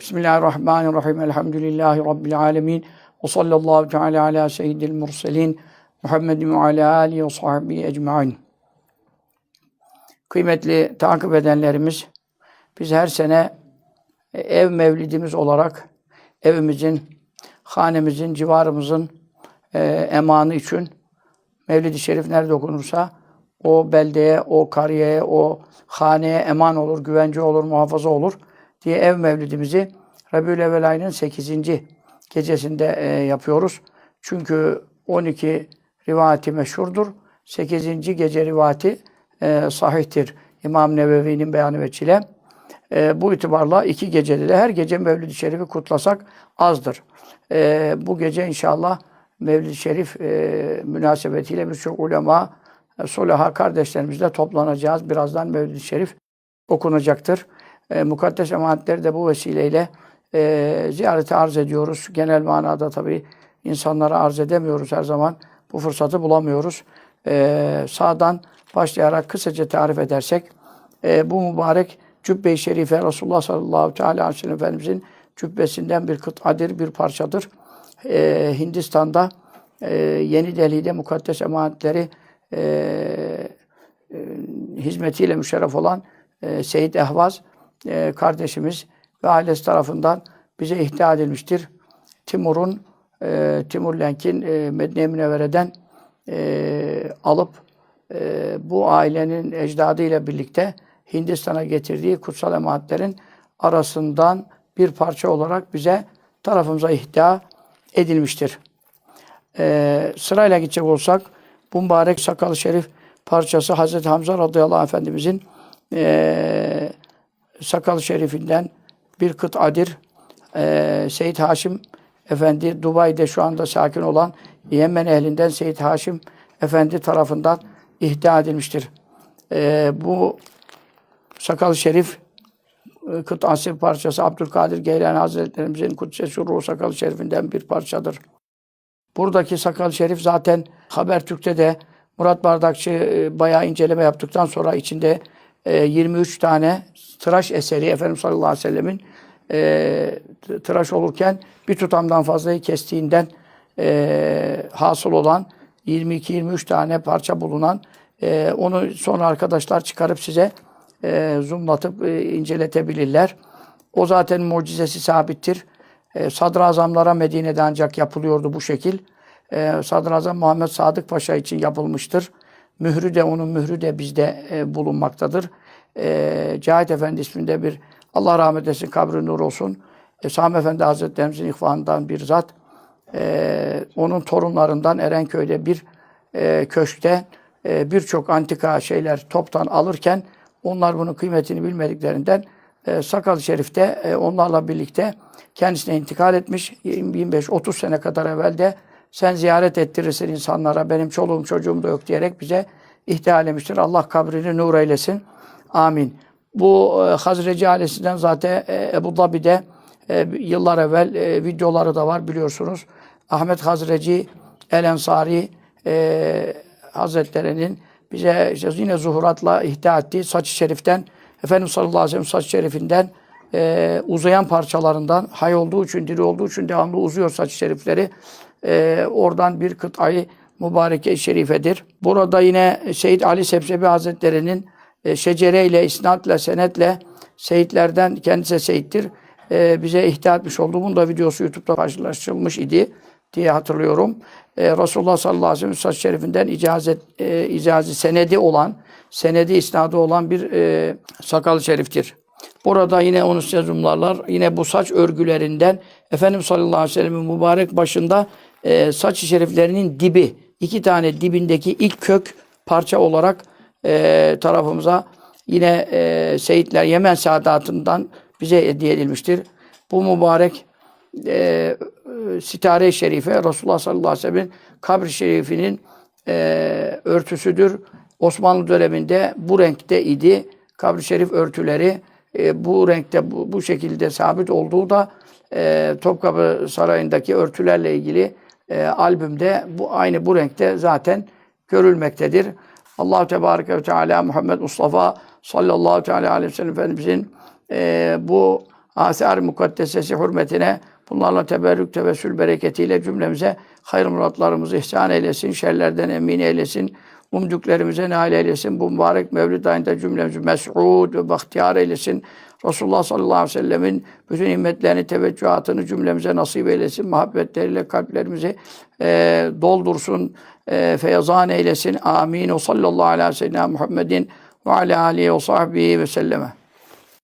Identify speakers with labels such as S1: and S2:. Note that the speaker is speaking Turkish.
S1: Bismillahirrahmanirrahim. Elhamdülillahi Rabbil alemin. Ve sallallahu teala ala seyyidil murselin. Muhammedin ve ala alihi ve sahbihi ecmain. Kıymetli takip edenlerimiz, biz her sene ev mevlidimiz olarak evimizin, hanemizin, civarımızın e, emanı için Mevlid-i Şerif nerede okunursa o beldeye, o kariyeye, o haneye eman olur, güvence olur, muhafaza olur diye ev mevlidimizi Rabiül Evvel ayının 8. gecesinde e, yapıyoruz. Çünkü 12 rivayeti meşhurdur. 8. gece rivayeti e, sahihtir. İmam Nevevi'nin beyanı veçile. E, bu itibarla iki gecede de her gece Mevlid-i Şerif'i kutlasak azdır. E, bu gece inşallah Mevlid-i Şerif e, münasebetiyle birçok ulema, e, solaha kardeşlerimizle toplanacağız. Birazdan Mevlid-i Şerif okunacaktır. E, mukaddes emanetleri de bu vesileyle e, ziyarete arz ediyoruz. Genel manada tabii insanlara arz edemiyoruz her zaman. Bu fırsatı bulamıyoruz. E, sağdan başlayarak kısaca tarif edersek, e, bu mübarek Cübbe-i Şerife Resulullah sallallahu teala aleyhi ve Efendimizin cübbesinden bir kıtadır, bir parçadır. E, Hindistan'da e, Yeni Delhi'de mukaddes emanetleri e, e, hizmetiyle müşerref olan e, Seyyid Ehvaz e, kardeşimiz ve ailesi tarafından bize ihda edilmiştir. Timur'un, e, Timur Lenk'in e, Medine Münevvere'den e, alıp e, bu ailenin ecdadı ile birlikte Hindistan'a getirdiği kutsal emanetlerin arasından bir parça olarak bize tarafımıza ihda edilmiştir. E, sırayla gidecek olsak bu mübarek sakal şerif parçası Hazreti Hamza radıyallahu anh efendimizin e, sakal şerifinden bir kıtadir. E, Seyyid Haşim Efendi Dubai'de şu anda sakin olan Yemen ehlinden Seyyid Haşim Efendi tarafından ihda edilmiştir. E, bu sakal şerif e, kıtası parçası Abdülkadir Geylani Hazretlerimizin Kudüs'e ruhu sakal şerifinden bir parçadır. Buradaki sakal şerif zaten Habertürk'te de Murat Bardakçı e, bayağı inceleme yaptıktan sonra içinde e, 23 tane tıraş eseri Efendimiz sallallahu aleyhi ve sellemin e, tıraş olurken bir tutamdan fazlayı kestiğinden e, hasıl olan 22-23 tane parça bulunan e, onu sonra arkadaşlar çıkarıp size e, zoomlatıp e, inceletebilirler. O zaten mucizesi sabittir. E, sadrazamlara Medine'de ancak yapılıyordu bu şekil. E, Sadrazam Muhammed Sadık Paşa için yapılmıştır. Mührü de onun mührü de bizde e, bulunmaktadır. E, Cahit Efendi isminde bir Allah rahmet etsin, kabri nur olsun. E, Sami Efendi Hazretlerimizin ihvanından bir zat. E, onun torunlarından Erenköy'de bir e, köşkte e, birçok antika şeyler toptan alırken onlar bunun kıymetini bilmediklerinden e, Sakal Şerif'te e, onlarla birlikte kendisine intikal etmiş. 25-30 sene kadar evvel de sen ziyaret ettirirsin insanlara, benim çoluğum çocuğum da yok diyerek bize ihtia etmiştir. Allah kabrini nur eylesin. Amin. Bu e, Hazreci ailesinden zaten e, Ebu Dhabi'de e, yıllar evvel e, videoları da var biliyorsunuz. Ahmet Hazreci El Ensari e, Hazretleri'nin bize işte yine zuhuratla ihtia ettiği saç-ı şeriften Efendimiz sallallahu aleyhi ve sellem saç şerifinden e, uzayan parçalarından hay olduğu için, diri olduğu için devamlı uzuyor saç şerifleri. E, oradan bir kıtayı mübareke şerifedir. Burada yine Seyyid Ali Sebzebi Hazretleri'nin e, şecereyle, isnatla, senetle seyitlerden kendisi seyittir. E, bize ihtia etmiş olduğu bunun da videosu YouTube'da paylaşılmış idi diye hatırlıyorum. E, Resulullah sallallahu aleyhi ve sellem saç şerifinden icazet, e, icazı senedi olan, senedi isnadı olan bir e, sakal şeriftir. Burada yine onun sezumlarlar, yine bu saç örgülerinden Efendimiz sallallahu aleyhi ve sellem'in mübarek başında e, saç şeriflerinin dibi, iki tane dibindeki ilk kök parça olarak e, tarafımıza yine e, Seyitler Yemen Sadatından bize hediye edilmiştir. Bu mübarek e, sitare-i şerife Resulullah sallallahu aleyhi ve sellem'in kabri şerifinin e, örtüsüdür. Osmanlı döneminde bu renkte idi. Kabri şerif örtüleri e, bu renkte bu, bu şekilde sabit olduğu da e, Topkapı Sarayı'ndaki örtülerle ilgili e, albümde bu aynı bu renkte zaten görülmektedir. Allahu Tebareke ve Teala Muhammed Mustafa sallallahu teala aleyhi ve sellem Efendimizin e, bu asar mukaddesesi hürmetine bunlarla teberrük, tevessül bereketiyle cümlemize hayır muratlarımızı ihsan eylesin, şerlerden emin eylesin, umduklarımıza nail eylesin. Bu mübarek mevlid ayında cümlemizi mes'ud ve bahtiyar eylesin. Resulullah sallallahu aleyhi ve sellemin bütün himmetlerini, teveccühatını cümlemize nasip eylesin. Muhabbetleriyle kalplerimizi e, doldursun, e, feyazan eylesin. Amin. O sallallahu aleyhi ve sellem Muhammedin ve ala alihi ve sahbihi ve selleme.